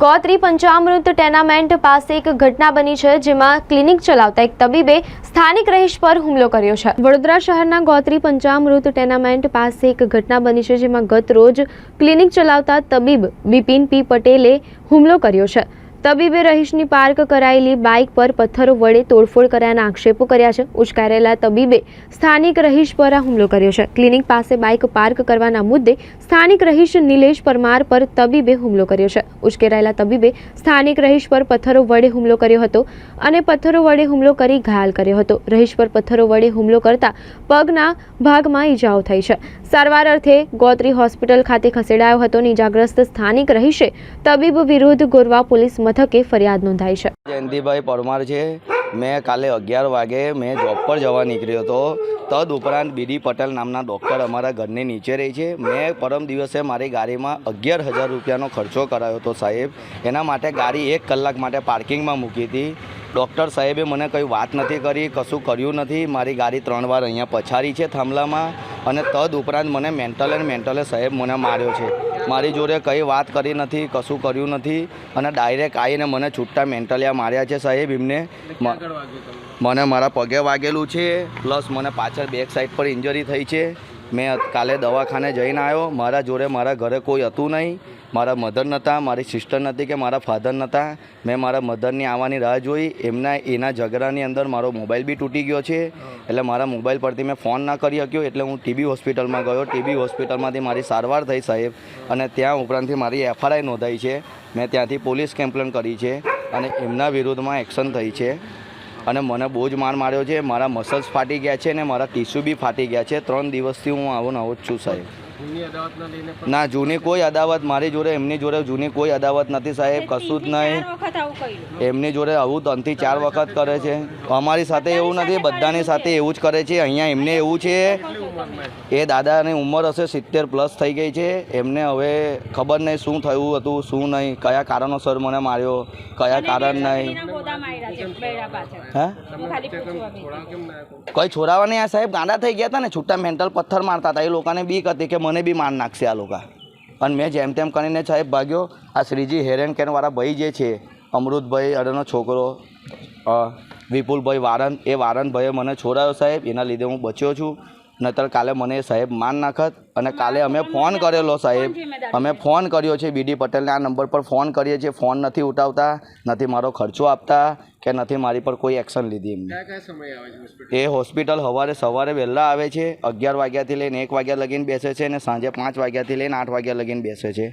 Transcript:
ગોત્રી પંચામૃત tenement પાસે એક ઘટના બની છે જેમાં ક્લિનિક ચલાવતા એક તબીબે સ્થાનિક રહીશ પર હુમલો કર્યો છે. વડોદરા શહેરના ગોત્રી પંચામૃત ટેનામેન્ટ પાસે એક ઘટના બની છે જેમાં ગત રોજ ક્લિનિક ચલાવતા તબીબ બિપિન પી પટેલે હુમલો કર્યો છે. તબીબે રહીશની પાર્ક કરાયેલી બાઇક પર પથ્થરો વડે તોડફોડ કર્યાના આક્ષેપો કર્યા છે. ઉચકારેલા તબીબે સ્થાનિક રહીશ પર હુમલો કર્યો છે. ક્લિનિક પાસે બાઇક પાર્ક કરવાના મુદ્દે સ્થાનિક રહીશ નિલેશ પરમાર પર તબીબે હુમલો કર્યો છે. ઉશ્કેરાયેલા તબીબે સ્થાનિક રહીશ પર પથ્થરો વડે હુમલો કર્યો હતો અને પથ્થરો વડે હુમલો કરી ઘાયલ કર્યો હતો. રહીશ પર પથ્થરો વડે હુમલો કરતા પગના ભાગમાં ઈજાઓ થઈ છે. સારવાર અર્થે ગોત્રી હોસ્પિટલ ખાતે ખસેડાયો હતો. અને ઈજાગ્રસ્ત સ્થાનિક રહીશે તબીબ વિરુદ્ધ ગોરવા પોલીસ મથકે ફરિયાદ નોંધાઈ છે. જયંતિભાઈ પરમાર છે, મેં કાલે અગિયાર વાગે મેં જોબ પર જવા નીકળ્યો હતો. તદ ઉપરાંત બીડી પટેલ નામના ડૉક્ટર અમારા ઘરની નીચે રહી છે. મેં પરમ દિવસે મારી ગાડીમાં અગિયાર હજાર રૂપિયાનો ખર્ચો કરાયો હતો સાહેબ. એના માટે ગાડી એક કલાક માટે પાર્કિંગમાં મૂકી હતી. ડૉક્ટર સાહેબે મને કંઈ વાત નથી કરી, કશું કર્યું નથી. મારી ગાડી ત્રણ વાર અહીંયા પછાડી છે થાંભલામાં અને તદ ઉપરાંત મને મેન્ટલ એન્ડ મેન્ટલે સાહેબ મને માર્યો છે. મારી જોડે કંઈ વાત કરી નથી કશું કર્યું નથી અને ડાયરેક્ટ આવીને મને છૂટા મેન્ટલિયા માર્યા છે સાહેબ એમને. મને મારા પગે વાગેલું છે પ્લસ મને પાછળ બેક સાઈડ પર ઇન્જરી થઈ છે. મેં કાલે દવાખાને જઈને આવ્યો મારા જોડે મારા ઘરે કોઈ હતું નહીં. મારા મધર નહોતા મારી સિસ્ટર નથી કે મારા ફાધર નહોતા મેં મારા મધરની આવવાની રાહ જોઈ. એમના, એના ઝઘડાની અંદર મારો મોબાઈલ બી તૂટી ગયો છે. એટલે મારા મોબાઈલ પરથી મેં ફોન ના કરી શક્યો. એટલે હું ટીબી હોસ્પિટલમાં ગયો. ટીબી હોસ્પિટલમાંથી મારી સારવાર થઈ સાહેબ. અને ત્યાં ઉપરાંતથી મારી એફઆરઆઈ નોંધાઈ છે. મેં ત્યાંથી પોલીસ કમ્પ્લેન કરી છે. અને એમના વિરુદ્ધમાં એક્શન થઈ છે. અને મને બહુ જ માર માર્યો છે. મારા મસલ્સ ફાટી ગયા છે અને મારા ટીસ્યુ બી ફાટી ગયા છે. ત્રણ દિવસથી હું આવો ને આવો જ છું સાહેબ. ના જૂની કોઈ અદાવત મારી જોડે એમની જોડે જૂની કોઈ અદાવત નથી સાહેબ. કશું જ નહીં. વખત આવું કર્યું? એમની જોડે આવું ત્રણથી ચાર વખત કરે છે. અમારી સાથે એવું નથી બધાની સાથે એવું જ કરે છે. અહીંયા એમને એવું છે એ દાદાની ઉંમર હશે સિત્તેર પ્લસ થઈ ગઈ છે. એમને હવે ખબર નહીં શું થયું હતું શું નહીં કયા કારણોસર મને માર્યો કયા કારણ નહીં. હા? કોઈ છોરાવા નહીં આ સાહેબ ગાંડા થઈ ગયા હતા ને છૂટા મેન્ટલ પથ્થર મારતા હતા. એ લોકોને બીક હતી કે મને બી માર નાખશે આ લોકો. અને મેં જેમ તેમ કરીને સાહેબ ભાગ્યો. આ શ્રીજી હેરેન કેનવાળા ભાઈ જે છે અમૃતભાઈ અડનો છોકરો વિપુલભાઈ વારન એ વારનભાઈએ મને છોડાયો સાહેબ એના લીધે હું બચ્યો છું. નતર કાલે મને સાહેબ માન નાખત અને કાલે અમે ફોન કરેલો સાહેબ. અમે ફોન કર્યો છે બીડી પટેલને આ નંબર પર ફોન કરીએ છીએ ફોન નથી ઉઠાવતા નથી મારો ખર્ચો આપતા કે નથી મારી પર કોઈ એક્શન લીધી એમને. એ હોસ્પિટલ સવારે સવારે વહેલા આવે છે અગિયાર વાગ્યાથી લઈને એક વાગ્યા લગીને બેસે છે અને સાંજે પાંચ વાગ્યાથી લઈને આઠ વાગ્યા લગીને બેસે છે.